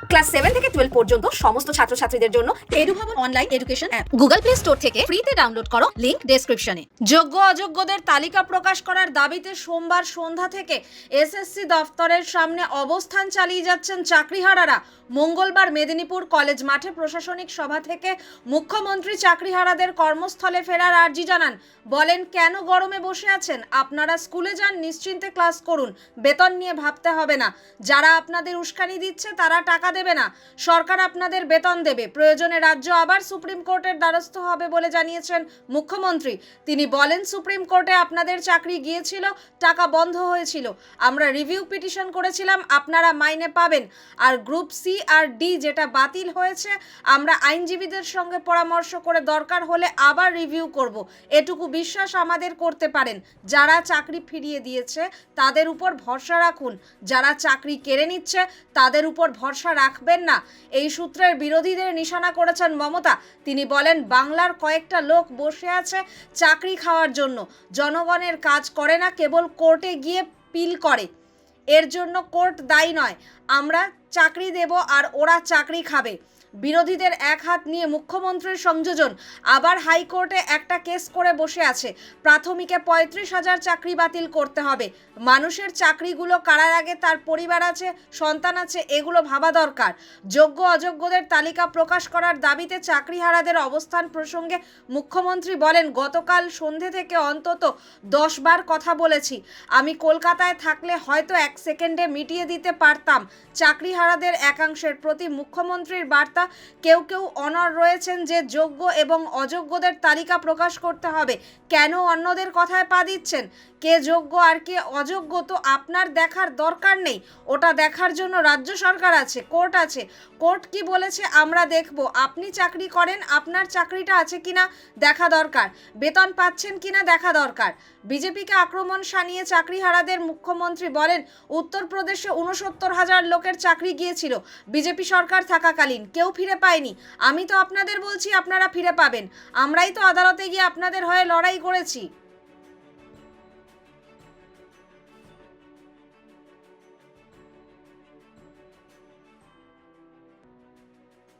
Class seven থেকে twelve পর্যন্ত সমস্ত ছাত্রছাত্রীদের জন্য Edubhavan online education app Google Play Store থেকে ফ্রিতে ডাউনলোড করো লিংক ডেসক্রিপশনে যোগ্য অযোগ্যদের তালিকা প্রকাশ করার দাবিতে সোমবার সন্ধ্যা থেকে এসএসসি দফতরের সামনে অবস্থান চালিয়ে যাচ্ছেন চাকরিহারারা। মঙ্গলবার মেদিনীপুর কলেজ মাঠে প্রশাসনিক সভা থেকে মুখ্যমন্ত্রী চাকরিহারাদের কর্মস্থলে ফেরার আর্জি জানান। বলেন, কেন গরমে বসে আছেন? আপনারা স্কুলে যান, নিশ্চিন্তে ক্লাস করুন। বেতন নিয়ে ভাবতে হবে না। যারা আপনাদের উস্কানি দিচ্ছে, তারা টাকা দেবে না। সরকার আপনাদের বেতন দেবে। প্রয়োজনে রাজ্য আবার সুপ্রিম কোর্টের দ্বারস্থ হবে বলে জানিয়েছেন মুখ্যমন্ত্রী। তিনি বলেন, সুপ্রিম কোর্টে আপনাদের চাকরি গিয়েছিল, টাকা বন্ধ হয়েছিল। আমরা রিভিউ পিটিশন করেছিলাম, আপনারা মাইনে পাবেন। আর গ্রুপ সি আর ডি যেটা বাতিল হয়েছে, আমরা আইনজীবীদের সঙ্গে পরামর্শ করে দরকার হলে আবার রিভিউ করব। এটুকু বিশ্বাস আমাদের করতে পারেন। যারা চাকরি ফিরিয়ে দিয়েছে, তাদের উপর ভরসা রাখুন। যারা চাকরি কেড়ে নিচ্ছে, তাদের উপর ভরসা রাখবেন না। এই সূত্রের বিরোধীদের নিশানা করেছেন মমতা। তিনি বলেন, বাংলার কয়েকটা লোক বসে আছে চাকরি খাওয়ার জন্য। জনগণের কাজ করে না, কেবল কোর্টে গিয়ে পিল করে। এর জন্য কোর্ট দায়ী নয়। আমরা চাকরি দেব আর ওরা চাকরি খাবে। বিরোধীদের এক হাত নিয়ে মুখ্যমন্ত্রীর সংযোজন। আবার হাইকোর্টে একটা কেস করে বসে আছে। প্রাথমিকে পঁয়ত্রিশ হাজার চাকরি বাতিল করতে হবে। মানুষের চাকরিগুলো কারার আগে তার পরিবার আছে, সন্তান আছে, এগুলো ভাবা দরকার। যোগ্য অযোগ্যদের তালিকা প্রকাশ করার দাবিতে চাকরিহারাদের অবস্থান প্রসঙ্গে মুখ্যমন্ত্রী বলেন, গতকাল সন্ধে থেকে অন্তত দশ বার কথা বলেছি। আমি কলকাতায় থাকলে হয়তো এক সেকেন্ডে মিটিয়ে দিতে পারতাম। চাকরিহারাদের একাংশের প্রতি মুখ্যমন্ত্রীর বার্তা, কেউ কেউ অনর রয়েছেন যে যোগ্য এবং অযোগ্যদের তালিকা প্রকাশ করতে হবে। কেন অন্যদের কথায় পা দিচ্ছেন? কে যোগ্য আর কে অযোগ্য তো আপনার দেখার দরকার নেই। ওটা দেখার জন্য রাজ্য সরকার আছে, কোর্ট আছে। কোর্ট কি বলেছে আমরা দেখব। আপনি চাকরি করেন, আপনার চাকরিটা আছে কিনা দেখা দরকার। বেতন পাচ্ছেন কিনা দেখা দরকার। বিজেপিকে আক্রমণ শানিয়ে চাকরিহারাদের মুখ্যমন্ত্রী বলেন, উত্তরপ্রদেশে উনসত্তর হাজার লোকের চাকরি গিয়েছিল। বিজেপি সরকার থাকাকালীন। কেউ ফিরে পায়নি। আমি তো আপনাদের বলছি আপনারা ফিরে পাবেন। আমরাই তো আদালতে গিয়ে আপনাদের হয়ে লড়াই করেছি।